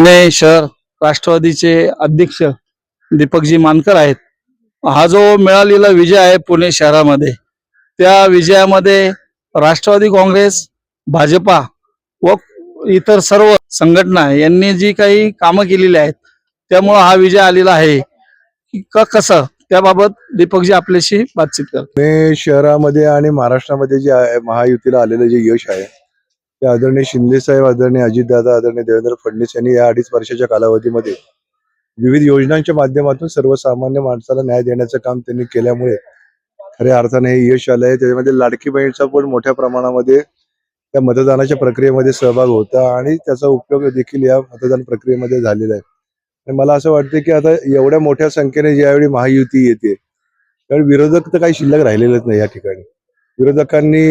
पुणे शहर राष्ट्रवादीचे अध्यक्ष दीपकजी मानकर आहेत. हा जो मिळालेला विजय आहे पुणे शहरामध्ये त्या विजयामध्ये राष्ट्रवादी काँग्रेस भाजपा व इतर सर्व संघटना यांनी जी काही कामं केलेली आहेत त्यामुळं हा विजय आलेला आहे. का कसं? त्याबाबत दीपकजी आपल्याशी बातचीत करतो पुणे शहरामध्ये आणि महाराष्ट्रामध्ये जे आहे महायुतीला आलेलं जे यश आहे की आदरणीय शिंदे साहेब आदरणीय अजितदादा आदरणीय देवेंद्र फडणवीस यांनी या अडीच वर्षाच्या कालावधीमध्ये विविध योजनांच्या माध्यमातून सर्वसामान्य माणसाला न्याय देण्याचं काम त्यांनी केल्यामुळे खऱ्या अर्थाने हे यश आलंय. त्याच्यामध्ये लाडकी बहीणचा पण मोठ्या प्रमाणामध्ये त्या मतदानाच्या प्रक्रियेमध्ये सहभाग होता आणि त्याचा उपयोग देखील या मतदान प्रक्रियेमध्ये झालेला आहे. आणि मला असं वाटतं की आता एवढ्या मोठ्या संख्येने ज्यावेळी महायुती येते त्यावेळी विरोधक तर काही शिल्लक राहिलेलेच नाही या ठिकाणी. विरोधकांनी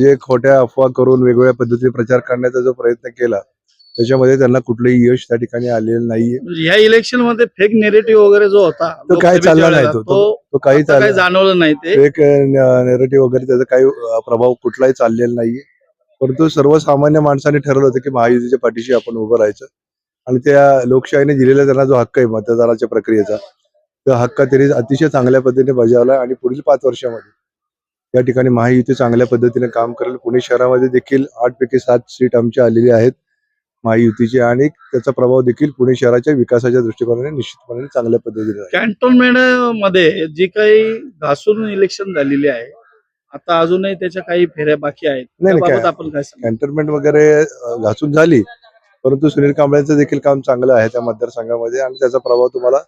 जे खोट्या अफवा करून वेगवेगळ्या पद्धतीने प्रचार करण्याचा जो प्रयत्न केला त्याच्यामध्ये त्यांना कुठलंही यश त्या ठिकाणी आलेलं नाहीये. ह्या इलेक्शनमध्ये फेक नेरेटिव्ह वगैरे जो होता तो काय लोकसभेच्या चालला नाही तो. तो काही काही जाणवलं नाही ते. एक नेरेटिव्ह वगैरे त्याचा काही प्रभाव कुठलाही चाललेला नाहीये. परंतु सर्वसामान्य माणसाने ठरवलं होतं की महायुतीच्या पाठीशी आपण उभं राहायचं. आणि त्या लोकशाहीने दिलेला त्यांना जो हक्क आहे मतदानाच्या प्रक्रियेचा तो हक्क त्यांनी अतिशय चांगल्या पद्धतीने बजावला आणि पुढील पाच वर्षामध्ये या ठिकाणी महायुती चांगल्या पद्धतीने काम करेल पुणे शहरामध्ये देखील आठ पैकी सात सीट आमची आलेली आहेत महायुतीची आणि त्याचा प्रभाव देखील पुणे शहराच्या विकासाच्या दृष्टिकोनाने निश्चितपणे चांगल्या पद्धतीने. कॅन्टोन्मेंटमध्ये जी काही घासून इलेक्शन झालेली आहे आता अजूनही त्याच्या काही फेऱ्या बाकी आहेत नाही, आपण? कॅन्टोन्मेंट वगैरे घासून झाली परंतु सुनील कांबळेचं देखील काम चांगलं आहे त्या मतदारसंघामध्ये आणि त्याचा प्रभाव तुम्हाला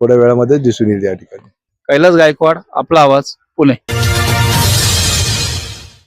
थोड्या वेळामध्ये दिसून येईल या ठिकाणी कैलास गायकवाड आपला आवाज पुणे